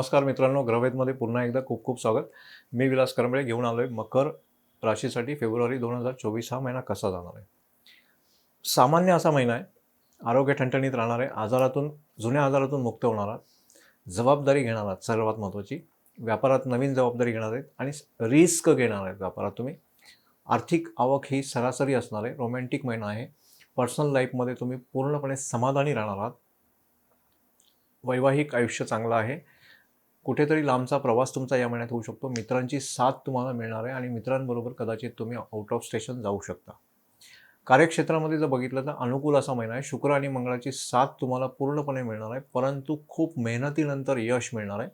नमस्कार मित्रांनो ग्रहवेदमध्ये पुन्हा एकदा खूप खूप स्वागत. मी विलास करंबळे घेऊन आलो आहे मकर राशीसाठी फेब्रुवारी दोन हजार चोवीस हा महिना कसा जाणार आहे? सामान्य असा महिना आहे आरोग्य ठणठणीत राहणार आहे आजारातून जुन्या आजारातून मुक्त होणार आहात जबाबदारी घेणार आहात सर्वात महत्त्वाची. व्यापारात नवीन जबाबदारी घेणार आहेत आणि रिस्क घेणार आहेत व्यापारात तुम्ही. आर्थिक आवक ही सरासरी असणार आहे रोमॅन्टिक महिना आहे. पर्सनल लाईफमध्ये तुम्ही पूर्णपणे समाधानी राहणार आहात. वैवाहिक आयुष्य चांगलं आहे. कुठेतरी लांबचा प्रवास तुमचा या महिन्यात होऊ शकतो. मित्रांची साथ तुम्हाला मिळणार आहे आणि मित्रांबरोबर कदाचित तुम्ही आउट ऑफ स्टेशन जाऊ शकता. कार्यक्षेत्रामध्ये जर बघितलं तर अनुकूल असा महिना आहे. शुक्र आणि मंगळाची साथ तुम्हाला पूर्णपणे मिळणार आहे. परंतु खूप मेहनतीनंतर यश मिळणार आहे.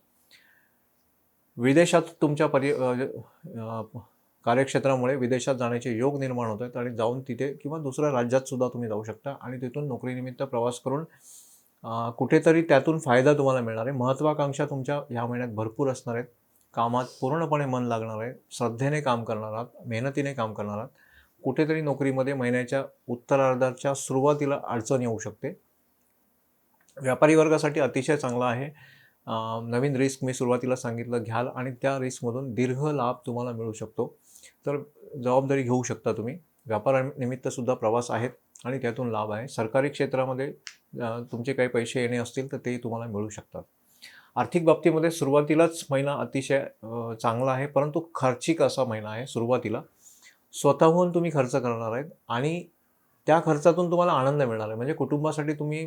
विदेशात तुमच्या परि कार्यक्षेत्रामुळे विदेशात जाण्याचे योग निर्माण होत आहेत आणि जाऊन तिथे किंवा दुसऱ्या राज्यात सुद्धा तुम्ही जाऊ शकता आणि तिथून नोकरीनिमित्त प्रवास करून कुठेतरी त्यातून फायदा तुम्हाला मिळणार आहे. महत्त्वाकांक्षा तुमच्या ह्या महिन्यात भरपूर असणार आहेत. कामात पूर्णपणे मन लागणार आहे. श्रद्धेने काम करणार आहात. मेहनतीने काम करणार आहात. कुठेतरी नोकरीमध्ये महिन्याच्या उत्तरार्धाच्या सुरुवातीला अडचण येऊ शकते. व्यापारी वर्गासाठी अतिशय चांगला आहे. नवीन रिस्क मी सुरुवातीला सांगितलं घ्याल आणि त्या रिस्कमधून दीर्घ लाभ तुम्हाला मिळू शकतो. तर जबाबदारी घेऊ शकता तुम्ही. व्यापारानिमित्तसुद्धा प्रवास आहेत. आणि त्यातून लाभ आहे. सरकारी क्षेत्रामध्ये तुमचे काही पैसे येणे असतील तर ते तुम्हाला मिळू शकतात. आर्थिक बाबतीमध्ये सुरुवातीलाच महिना अतिशय चांगला आहे परंतु खर्चिक असा महिना आहे सुरुवातीला. स्वतःहून तुम्ही खर्च करणार आहेत आणि त्या खर्चातून तुम्हाला आनंद मिळणार आहे. म्हणजे कुटुंबासाठी तुम्ही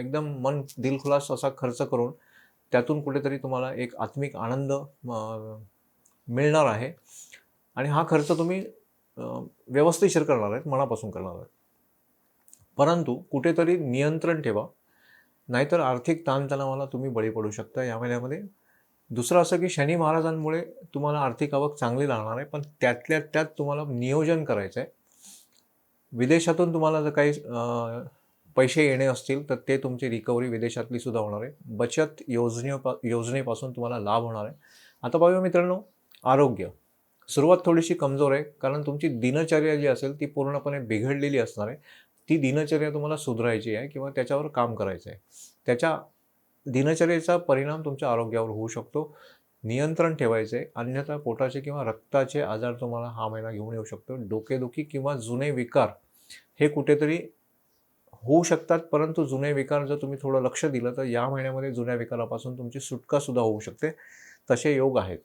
एकदम मन दिलखुलास असा खर्च करून त्यातून कुठेतरी तुम्हाला एक आत्मिक आनंद मिळणार आहे. आणि हा खर्च तुम्ही व्यवस्थितशीर करणार आहेत मनापासून करणार आहेत. परंतु कुठेतरी नियंत्रण ठेवा. नाहीतर आर्थिक ताणतणावाला तुम्ही बळी पडू शकता. या महिन्यामध्ये दुसरं असं की शनी महाराजांमुळे तुम्हाला आर्थिक आवक चांगली राहणार आहे पण त्यातल्या त्यात तुम्हाला नियोजन करायचं आहे विदेशातून तुम्हाला जर काही पैसे येणे असतील तर ते तुमची रिकव्हरी विदेशातली सुद्धा होणार आहे. बचत योजनेपा योजनेपासून तुम्हाला लाभ होणार आहे. आता पाहूया मित्रांनो आरोग्य. सुरुवात थोडीशी कमजोर आहे कारण तुमची दिनचर्या जी असेल ती पूर्णपणे बिघडलेली असणार आहे. ती दिनचर्या तुम्हाला सुधारायची आहे किंवा त्याच्यावर काम करायचं आहे त्याच्या दिनचर्येचा परिणाम तुमच्या आरोग्यावर होऊ शकतो. नियंत्रण ठेवायचे आहे अन्यथा पोटाचे किंवा रक्ताचे आजार तुम्हाला हा महिना घेऊन येऊ शकतो. डोकेदुखी किंवा जुने विकार हे कुठेतरी होऊ शकतात. परंतु जुने विकार जर तुम्ही थोडं लक्ष दिलं तर या महिन्यामध्ये जुन्या विकारापासून तुमची सुटकासुद्धा होऊ शकते. तसे योग आहेत.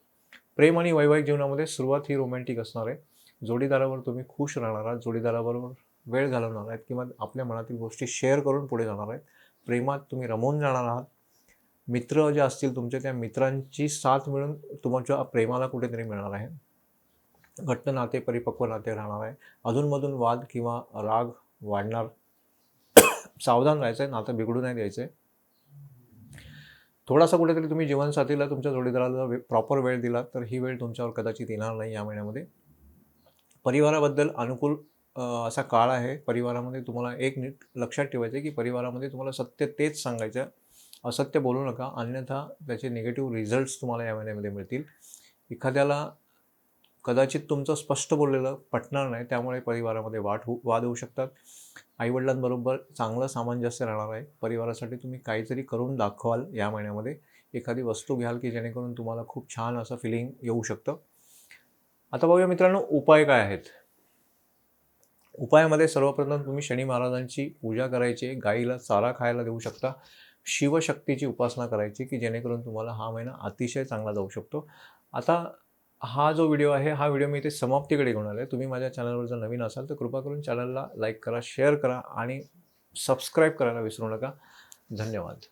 प्रेम आणि वैवाहिक जीवनामध्ये सुरुवात ही रोमॅन्टिक असणार आहे. जोडीदारावर तुम्ही खुश राहणार आहात. जोडीदाराबरोबर वेळ घालवणार आहेत किंवा आपल्या मनातील गोष्टी शेअर करून पुढे जाणार आहेत. प्रेमात तुम्ही रमवून जाणार आहात. मित्र जे असतील तुमचे त्या मित्रांची साथ मिळून तुमच्या प्रेमाला कुठेतरी मिळणार आहे. घट्ट नाते परिपक्व नाते राहणार आहे. अधूनमधून वाद किंवा राग वाढणार. सावधान राहायचं आहे नातं बिघडू नाही द्यायचं आहे थोडासा कुठेतरी तुम्ही जीवनसाथीला तुमच्या जोडीदाराला वे प्रॉपर वेळ दिला तर ही वेळ तुमच्यावर कदाचित येणार नाही या महिन्यामध्ये. परिवाराबद्दल अनुकूल असा काळ आहे परिवारामध्ये तुम्हाला एक नीट लक्षात ठेवायचं आहे की परिवारामध्ये तुम्हाला सत्य तेच सांगायचं. असत्य बोलू नका अन्यथा त्याचे निगेटिव्ह रिझल्ट्स तुम्हाला या महिन्यामध्ये मिळतील. एखाद्याला कदाचित तुमचं स्पष्ट बोललेलं पटणार नाही त्यामुळे परिवारामध्ये वाट हो वाद होऊ शकतात. आईवडिलांबरोबर चांगलं सामंजस्य राहणार आहे. परिवारासाठी तुम्ही काहीतरी करून दाखवाल या महिन्यामध्ये. एखादी वस्तू घ्याल की जेणेकरून तुम्हाला खूप छान असं फिलिंग येऊ शकतं. आता बघूया मित्रांनो उपाय काय आहेत? उपायामध्ये सर्वप्रथम तुम्ही शनी महाराजांची पूजा करायची आहे गाईला चारा खायला देऊ शकता शिवशक्तीची उपासना करायची की जेणेकरून तुम्हाला हा महिना अतिशय चांगला जाऊ शकतो. आता हा जो व्हिडिओ आहे हा व्हिडिओ मी इथे समाप्तीकडे घेऊन आलो आहे तुम्ही माझ्या चॅनलवर जर नवीन असाल तर कृपा करून चॅनलला लाईक करा शेअर करा आणि सबस्क्राईब करायला विसरू नका. धन्यवाद.